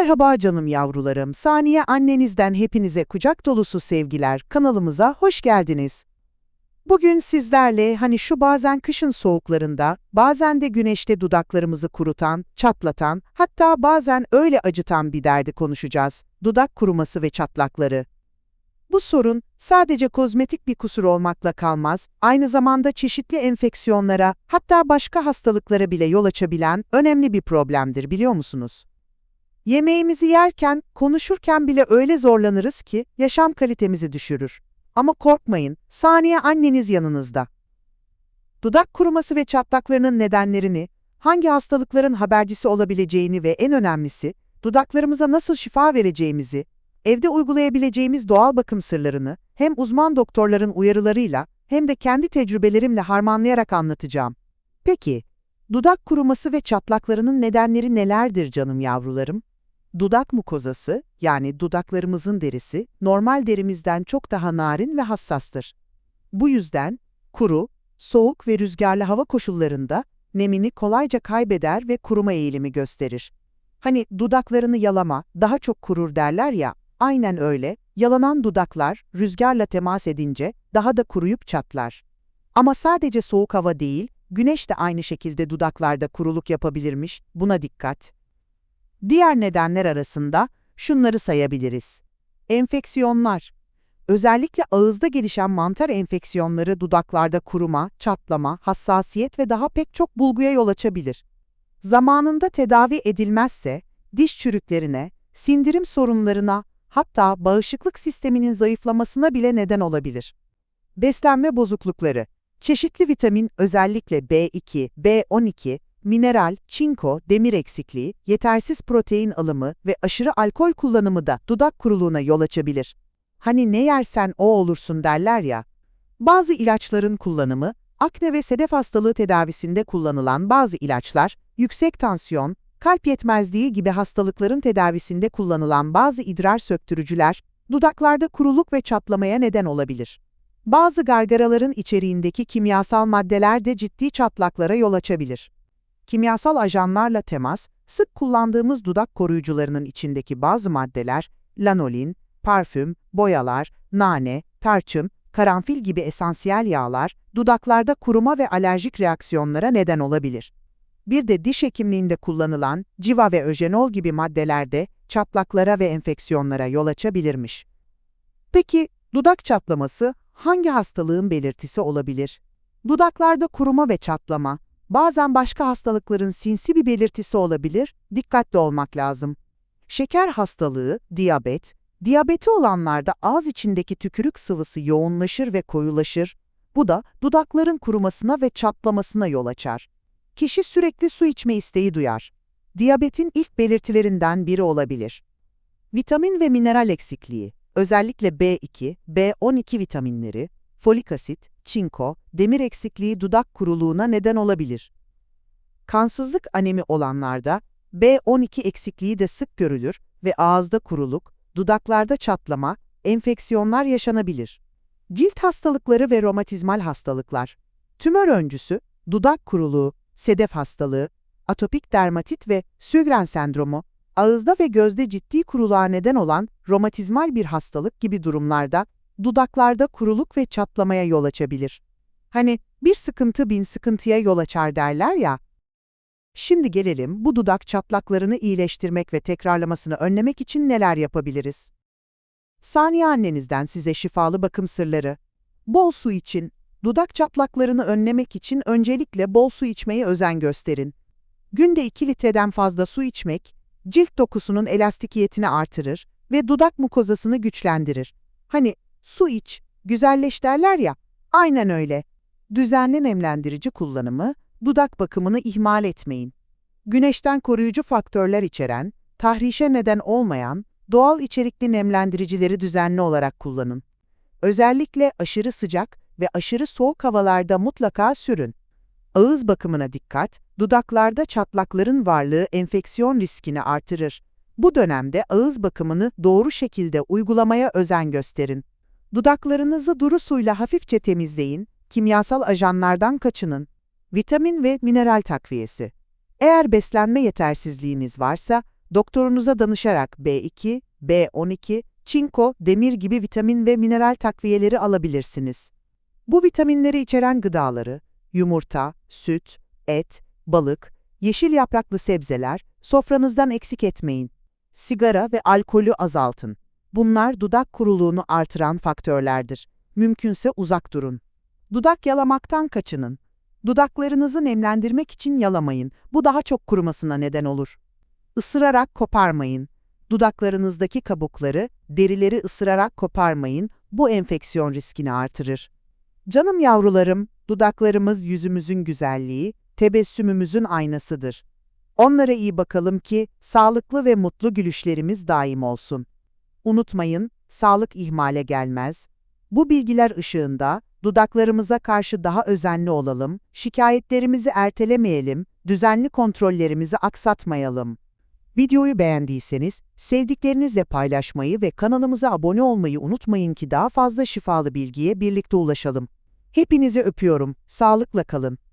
Merhaba canım yavrularım. Saniye annenizden hepinize kucak dolusu sevgiler. Kanalımıza hoş geldiniz. Bugün sizlerle hani şu bazen kışın soğuklarında, bazen de güneşte dudaklarımızı kurutan, çatlatan, hatta bazen öyle acıtan bir derdi konuşacağız. Dudak kuruması ve çatlakları. Bu sorun sadece kozmetik bir kusur olmakla kalmaz, aynı zamanda çeşitli enfeksiyonlara, hatta başka hastalıklara bile yol açabilen önemli bir problemdir biliyor musunuz? Yemeğimizi yerken, konuşurken bile öyle zorlanırız ki yaşam kalitemizi düşürür. Ama korkmayın, saniye anneniz yanınızda. Dudak kuruması ve çatlaklarının nedenlerini, hangi hastalıkların habercisi olabileceğini ve en önemlisi, dudaklarımıza nasıl şifa vereceğimizi, evde uygulayabileceğimiz doğal bakım sırlarını hem uzman doktorların uyarılarıyla hem de kendi tecrübelerimle harmanlayarak anlatacağım. Peki, dudak kuruması ve çatlaklarının nedenleri nelerdir canım yavrularım? Dudak mukozası, yani dudaklarımızın derisi, normal derimizden çok daha narin ve hassastır. Bu yüzden kuru, soğuk ve rüzgarlı hava koşullarında nemini kolayca kaybeder ve kuruma eğilimi gösterir. Hani dudaklarını yalama, daha çok kurur derler ya, aynen öyle, yalanan dudaklar rüzgarla temas edince daha da kuruyup çatlar. Ama sadece soğuk hava değil, güneş de aynı şekilde dudaklarda kuruluk yapabilirmiş, buna dikkat. Diğer nedenler arasında şunları sayabiliriz. Enfeksiyonlar. Özellikle ağızda gelişen mantar enfeksiyonları dudaklarda kuruma, çatlama, hassasiyet ve daha pek çok bulguya yol açabilir. Zamanında tedavi edilmezse diş çürüklerine, sindirim sorunlarına, hatta bağışıklık sisteminin zayıflamasına bile neden olabilir. Beslenme bozuklukları. Çeşitli vitamin özellikle B2, B12, mineral, çinko, demir eksikliği, yetersiz protein alımı ve aşırı alkol kullanımı da dudak kuruluğuna yol açabilir. Hani ne yersen o olursun derler ya. Bazı ilaçların kullanımı, akne ve sedef hastalığı tedavisinde kullanılan bazı ilaçlar, yüksek tansiyon, kalp yetmezliği gibi hastalıkların tedavisinde kullanılan bazı idrar söktürücüler, dudaklarda kuruluk ve çatlamaya neden olabilir. Bazı gargaraların içeriğindeki kimyasal maddeler de ciddi çatlaklara yol açabilir. Kimyasal ajanlarla temas, sık kullandığımız dudak koruyucularının içindeki bazı maddeler, lanolin, parfüm, boyalar, nane, tarçın, karanfil gibi esansiyel yağlar, dudaklarda kuruma ve alerjik reaksiyonlara neden olabilir. Bir de diş hekimliğinde kullanılan civa ve öjenol gibi maddeler de çatlaklara ve enfeksiyonlara yol açabilirmiş. Peki, dudak çatlaması hangi hastalığın belirtisi olabilir? Dudaklarda kuruma ve çatlama, bazen başka hastalıkların sinsi bir belirtisi olabilir, dikkatli olmak lazım. Şeker hastalığı, diyabet, diyabeti olanlarda ağız içindeki tükürük sıvısı yoğunlaşır ve koyulaşır, bu da dudakların kurumasına ve çatlamasına yol açar. Kişi sürekli su içme isteği duyar. Diyabetin ilk belirtilerinden biri olabilir. Vitamin ve mineral eksikliği, özellikle B2, B12 vitaminleri, folik asit, çinko, demir eksikliği dudak kuruluğuna neden olabilir. Kansızlık anemi olanlarda B12 eksikliği de sık görülür ve ağızda kuruluk, dudaklarda çatlama, enfeksiyonlar yaşanabilir. Cilt hastalıkları ve romatizmal hastalıklar. Tümör öncüsü, dudak kuruluğu, sedef hastalığı, atopik dermatit ve Sjögren sendromu, ağızda ve gözde ciddi kuruluğa neden olan romatizmal bir hastalık gibi durumlarda dudaklarda kuruluk ve çatlamaya yol açabilir. Hani bir sıkıntı bin sıkıntıya yol açar derler ya. Şimdi gelelim bu dudak çatlaklarını iyileştirmek ve tekrarlamasını önlemek için neler yapabiliriz? Saniye annenizden size şifalı bakım sırları. Bol su için, dudak çatlaklarını önlemek için öncelikle bol su içmeye özen gösterin. Günde 2 litreden fazla su içmek, cilt dokusunun elastikiyetini artırır ve dudak mukozasını güçlendirir. Hani Su iç, güzelleş derler ya, aynen öyle. Düzenli nemlendirici kullanımı, dudak bakımını ihmal etmeyin. Güneşten koruyucu faktörler içeren, tahrişe neden olmayan, doğal içerikli nemlendiricileri düzenli olarak kullanın. Özellikle aşırı sıcak ve aşırı soğuk havalarda mutlaka sürün. Ağız bakımına dikkat, dudaklarda çatlakların varlığı enfeksiyon riskini artırır. Bu dönemde ağız bakımını doğru şekilde uygulamaya özen gösterin. Dudaklarınızı duru suyla hafifçe temizleyin, kimyasal ajanlardan kaçının. Vitamin ve mineral takviyesi. Eğer beslenme yetersizliğiniz varsa, Doktorunuza danışarak B2, B12, çinko, demir gibi vitamin ve mineral takviyeleri alabilirsiniz. Bu vitaminleri içeren gıdaları, yumurta, süt, et, balık, yeşil yapraklı sebzeler sofranızdan eksik etmeyin. Sigara ve alkolü azaltın. Bunlar dudak kuruluğunu artıran faktörlerdir. Mümkünse uzak durun. Dudak yalamaktan kaçının. Dudaklarınızı nemlendirmek için yalamayın. Bu daha çok kurumasına neden olur. Isırarak koparmayın. Dudaklarınızdaki kabukları, derileri ısırarak koparmayın. Bu enfeksiyon riskini artırır. Canım yavrularım, dudaklarımız yüzümüzün güzelliği, tebessümümüzün aynasıdır. Onlara iyi bakalım ki sağlıklı ve mutlu gülüşlerimiz daim olsun. Unutmayın, sağlık ihmale gelmez. Bu bilgiler ışığında dudaklarımıza karşı daha özenli olalım, şikayetlerimizi ertelemeyelim, düzenli kontrollerimizi aksatmayalım. Videoyu beğendiyseniz sevdiklerinizle paylaşmayı ve kanalımıza abone olmayı unutmayın ki daha fazla şifalı bilgiye birlikte ulaşalım. Hepinizi öpüyorum, sağlıkla kalın.